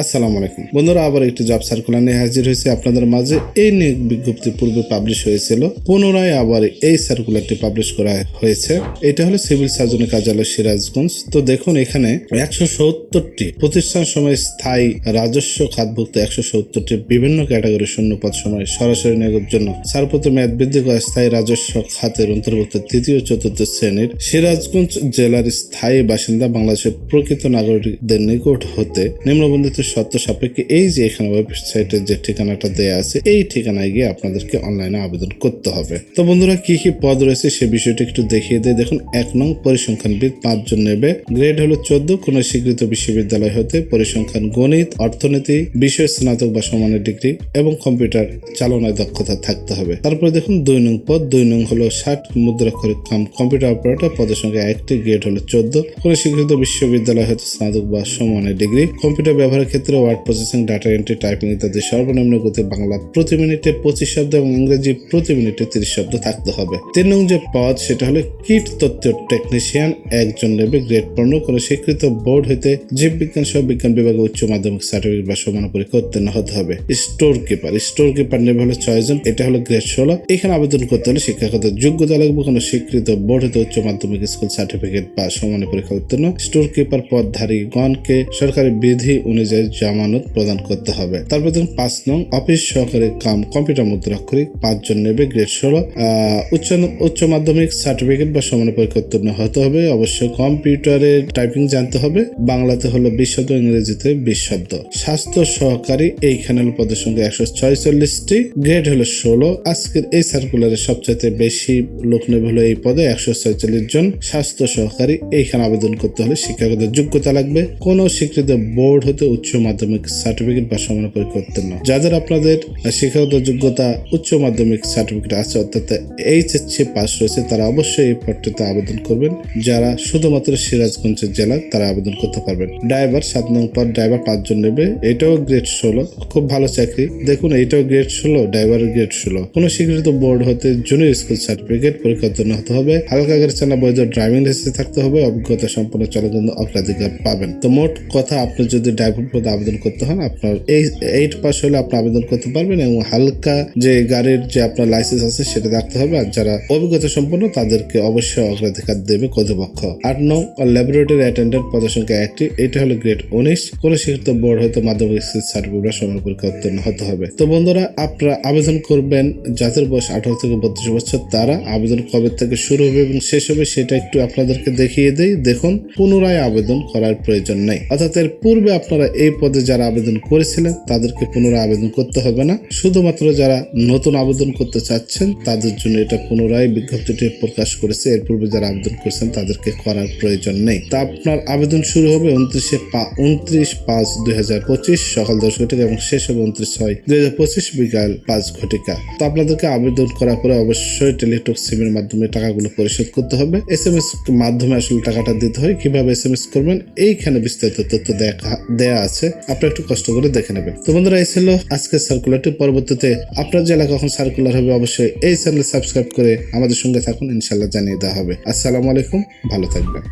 আসসালামু আলাইকুম। বন্ধুরা, আবার একটি জব সার্কুলার নিয়ে হাজির হয়েছে। আপনাদের মাঝে এই নিয়োগ বিজ্ঞপ্তি পূর্বে পাবলিশ হয়েছিল। পুনরায় আবার এই সার্কুলারটি পাবলিশ করা হয়েছে। এটা হলো সিভিল সার্জনের কার্যালয় সিরাজগঞ্জ। তো দেখুন, এখানে একশো সত্তরটি প্রতিষ্ঠান সময় স্থায়ী রাজস্ব খাতভুক্ত একশো সত্তরটি বিভিন্ন ক্যাটাগরি শূন্যপদ সময় সরাসরি নিয়োগের জন্য সারপত্র মেয়াদ বৃদ্ধি করা স্থায়ী রাজস্ব খাতের অন্তর্ভুক্ত তৃতীয় চতুর্থ শ্রেণির সিরাজগঞ্জ জেলার স্থায়ী বাসিন্দা বাংলাদেশের প্রকৃত নাগরিকদের নিকট হতে নিম্নবন্ধিত শর্ত সাপেক্ষে এই যে এখানে ওয়েবসাইটের যে ঠিকানাটা দেয়া আছে, এই ঠিকানায় গিয়ে আপনাদেরকে অনলাইনে আবেদন করতে হবে। তো বন্ধুরা, কি কি পদ রয়েছে সে বিষয়টা একটু দেখিয়ে দেয় দেখুন, এক নং পরিসংখ্যানবিদ পাঁচজন নেবে। গ্রেড হলো চোদ্দ, কোন স্বীকৃত বিশ্ববিদ্যালয় হতে পরিসংখ্যান, গণিত, অর্থনীতি, বিষয়, স্নাতক বা সমানের ডিগ্রি এবং কম্পিউটার চালনায় দক্ষতা থাকতে হবে। তারপরে দেখুন, দুই নং পদ। দুই নং হলো ষাট মুদ্রাক্ষরিক কাম কম্পিউটার অপারেটর। পদের সংখ্যা একটি গ্রেড হলো চোদ্দ, কোন স্বীকৃত বিশ্ববিদ্যালয় হতে স্নাতক বা সমানের ডিগ্রি। কম্পিউটার ব্যবহারের ক্ষেত্রে word processing data entry typing ইত্যাদি সর্বনিম্ন গতি বাংলা প্রতি মিনিটে পঁচিশ শব্দ এবং ইংরেজি প্রতি মিনিটে তিরিশ শব্দ থাকতে হবে। তিন নং যে পদ, সেটা হলো কিট তথ্য টেকনিশিয়ান একজন নেবে গ্রেড পনেরো কোনো স্বীকৃত বোর্ড হইতে জীববিজ্ঞান সহ বিজ্ঞান বিভাগে উচ্চ মাধ্যমিক সার্টিফিকেট বা সমান পরীক্ষা উত্তীর্ণ হতে হবে। স্টোর কিপার স্টোর কিপার নেবে হলো ছয়জন এটা হলো গ্রেড ষোলো। এখানে আবেদন করতে হলে শিক্ষাগত যোগ্যতা লাগবে, কোনো স্বীকৃত বোর্ড হতে উচ্চ মাধ্যমিক স্কুল সার্টিফিকেট বা সমান পরীক্ষা উত্তীর্ণ। স্টোর কিপার পদধারী গণকে সরকারি বিধি অনুযায়ী জামানত প্রদান করতে হবে। তারপর দেখুন, পাঁচ নং অফিস সহকারী কাম কম্পিউটার মুদ্রাক্ষরিক পাঁচজন নেবে, গ্রেড ষোলো। উচ্চ উচ্চ মাধ্যমিক সার্টিফিকেট বা সমান পরীক্ষা উত্তীর্ণ হতে হবে। অবশ্যই কম্পিউটারের টাইপিং জানতে হবে। বাংলাতে হলো বিশ শব্দ, ইংরেজিতে বিশ শব্দ। স্বাস্থ্য সহকারী এইখানে হলো পদের সংখ্যা একশো ছয়চল্লিশটি। গ্রেড হলো ষোলো। আজকের এই সার্কুলারে সবচেয়ে বেশি লোক নেবে হলো এই পদে একশো ছয়চল্লিশ জন। স্বাস্থ্য সহকারী এইখানে আবেদন করতে হলে শিক্ষাগত যোগ্যতা লাগবে। কোন স্বীকৃত বোর্ড হতে উচ্চ মাধ্যমিক সার্টিফিকেট বা সমান পরীক্ষা উত্তীর্ণ যাদের আপনাদের শিক্ষাগত যোগ্যতা উচ্চ মাধ্যমিক সার্টিফিকেট আছে, অর্থাৎ এইচএসসি পাস রয়েছে, তারা অবশ্যই এই পদটিতে আবেদন করবেন। যারা শুধুমাত্র সিরাজগঞ্জ জেলার, তারা আবেদন করতে পারবেন। ড্রাইভার সাত নং পদ, ড্রাইভার পাঁচজন নেবে। এটাও গ্রেড ষোলো। খুব ভালো চাকরি। দেখুন, এটাও গ্রেড ষোলো ড্রাইভারের গ্রেড ষোলো। কোন স্বীকৃত বোর্ড হতে জুনিয়র স্কুল সার্টিফিকেট পরীক্ষার জন্য হতে হবে। হালকা গাড়ি চালা বৈধ ড্রাইভিং লাইসেন্স থাকতে হবে। অভিজ্ঞতা সম্পন্ন চালকের জন্য অগ্রাধিকার পাবেন। তো মোট কথা, আপনি যদি ড্রাইভার পদে আবেদন করতে হন আপনার এই, এইট পাস হলে আপনি আবেদন করতে পারবেন এবং হালকা যে গাড়ির যে আপনার লাইসেন্স আছে সেটা রাখতে হবে আর যারা অভিজ্ঞতা সম্পন্ন তাদেরকে অবশ্যই অগ্রাধিকার দেবে কর্তৃপক্ষ। আট নং ল্যাবরেটরি অ্যাটেন্ডেন্ট পদের সংখ্যা একটি, এটা হলো গ্রেড উনিশ, কোন স্বীকৃত বোর্ড হয়তো মাধ্যমিক সার্টিফিকেট সমান পরীক্ষা উত্তীর্ণ হতে হবে। তো বন্ধুরা, আপনারা আবেদন করবেন, যাদের বয়স আঠারো থেকে বত্রিশ বছর, তারা আবেদন কবে থেকে শুরু হবে এবং শেষ হবে সেটা একটু আপনাদেরকে দেখিয়ে দেই। দেখুন, পুনরায় আবেদন করার প্রয়োজন নেই। অর্থাৎ এর পূর্বে আপনারা এই পদে যারা আবেদন করেছিলেন, তাদেরকে পুনরায় আবেদন করতে হবে না। শুধুমাত্র যারা নতুন আবেদন করতে চাচ্ছেন, তাদের জন্য এটা পুনরায় বিজ্ঞপ্তিটি প্রকাশ করেছে। এর পূর্বে যারা আবেদন করেছেন, তাদেরকে করার প্রয়োজন নেই। তা আপনার আবেদন শুরু হবে উনত্রিশে উনত্রিশ পাঁচ দুই হাজার পঁচিশ, সকাল দশ ঘটিকা এবং শেষ হবে উনত্রিশ ছয় দুই হাজার পঁচিশ বিকাল পাঁচ ঘটিকা। তো আপনাদেরকে আবেদন করার পরে অবশ্যই টেলিটক সিমের মাধ্যমে টাকাগুলো পরিশোধ করতে হবে। এস এম এস মাধ্যমে আসলে টাকাটা দিতে হয়। কীভাবে এস এম এস করবেন, এইখানে বিস্তারিত তথ্য দেখা, দেয়া আছে। আপনি একটু কষ্ট করে দেখে নেবেন। তো বন্ধুরা, এই ছিল আজকের সার্কুলারটি পরবর্তীতে আপনার জেলা কখন সার্কুলার হবে, অবশ্যই এই চ্যানেল সাবস্ক্রাইব করে আমাদের সঙ্গে থাকুন। ইনশাল্লাহ জানিয়ে দেওয়া হবে। আসসালামু আলাইকুম, ভালো থাকবেন।